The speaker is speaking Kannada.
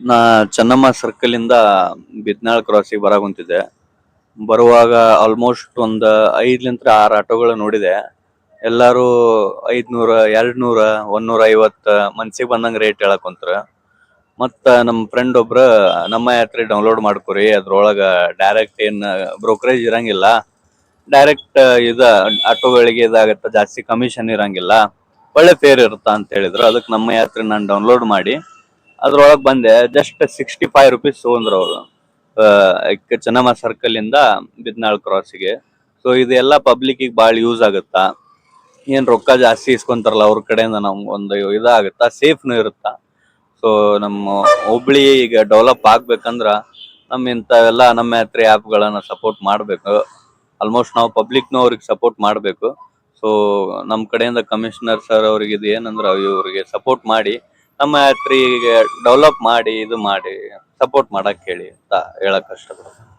ನಾ ಚೆನ್ನಮ್ಮ ಸರ್ಕಲ್ ಇಂದ ಬಿದ್ನಾಳ್ ಕ್ರಾಸಿಗೆ ಬರಾಗುಂತಿದ್ದೆ ಬರುವಾಗ ಆಲ್ಮೋಸ್ಟ್ ಒಂದ್ ಐದ್ಲಿಂತ್ರ ಆರ್ ಆಟೋಗಳು ನೋಡಿದೆ. ಎಲ್ಲಾರು ಐದ್ನೂರ, ಎರಡ್ನೂರ, ಒಂದ್ನೂರ ಐವತ್ತು ಮನ್ಸಿಗೆ ಬಂದಂಗ ರೇಟ್ ಹೇಳಕುಂತ್ರ ಮತ್ತ ನಮ್ ಫ್ರೆಂಡ್ ಒಬ್ರ, ನಮ್ಮ ಯಾತ್ರೆ ಡೌನ್ಲೋಡ್ ಮಾಡ್ಕೊರಿ, ಅದ್ರೊಳಗ ಡೈರೆಕ್ಟ್ ಏನ್ ಬ್ರೋಕರೇಜ್ ಇರಂಗಿಲ್ಲ. ಡೈರೆಕ್ಟ್ ಇದ ಆಟೋಗಳಿಗೆ ಇದಾಗತ್ತ ಜಾಸ್ತಿ ಕಮಿಷನ್ ಇರಂಗಿಲ್ಲ. ಒಳ್ಳೆ ಫೇರ್ ಇರುತ್ತಾ? ಅಂತ ಹೇಳಿದ್ರು. ಅದಕ್ಕೆ ನಮ್ಮ ಯಾತ್ರೆ ನಾನು ಡೌನ್ಲೋಡ್ ಮಾಡಿ ಅದ್ರೊಳಗ್ ಬಂದೆ. ಜಸ್ಟ್ ಸಿಕ್ಸ್ಟಿ ಫೈವ್ ರುಪೀಸ್ ತಗೊಂಡ್ರು ಅವರು. ಚೆನ್ನಮ್ಮ ಸರ್ಕಲ್ ಇಂದ ಬಿದ್ನಾಳ್ ಕ್ರಾಸಿಗೆ ಸೊ ಇದೆಲ್ಲ ಪಬ್ಲಿಕ್ ಭಾಳ ಯೂಸ್ ಆಗುತ್ತಾ? ಏನ್ ರೊಕ್ಕ ಜಾಸ್ತಿ ಇಸ್ಕೊಂತಾರಲ್ಲ ಅವ್ರ ಕಡೆಯಿಂದ ನಮ್ಗೆ ಒಂದು ಇದಾಗುತ್ತಾ? ಸೇಫ್ನು ಇರುತ್ತಾ? ಸೊ ನಮ್ಮ ಹುಬ್ಳಿ ಈಗ ಡೆವಲಪ್ ಆಗ್ಬೇಕಂದ್ರ ನಮ್ಮ ಇಂಥವೆಲ್ಲ ನಮ್ಮ ಯಾತ್ರೆ ಗಳನ್ನ ಸಪೋರ್ಟ್ ಮಾಡ್ಬೇಕು. ಆಲ್ಮೋಸ್ಟ್ ನಾವು ಪಬ್ಲಿಕ್ನೂ ಅವ್ರಿಗೆ ಸಪೋರ್ಟ್ ಮಾಡ್ಬೇಕು. ಸೊ ನಮ್ ಕಡೆಯಿಂದ ಕಮಿಷನರ್ ಸರ್ ಅವ್ರಿಗೆ ಇದು ಏನಂದ್ರ ಇವ್ರಿಗೆ ಸಪೋರ್ಟ್ ಮಾಡಿ ನಮ್ಮ ಯಾತ್ರೆಗೆ ಡೆವಲಪ್ ಮಾಡಿ ಇದು ಮಾಡಿ ಸಪೋರ್ಟ್ ಮಾಡಕ್ ಹೇಳಿ ಅಂತ ಹೇಳಕ್ ಇಷ್ಟಪಡ್ತೀನಿ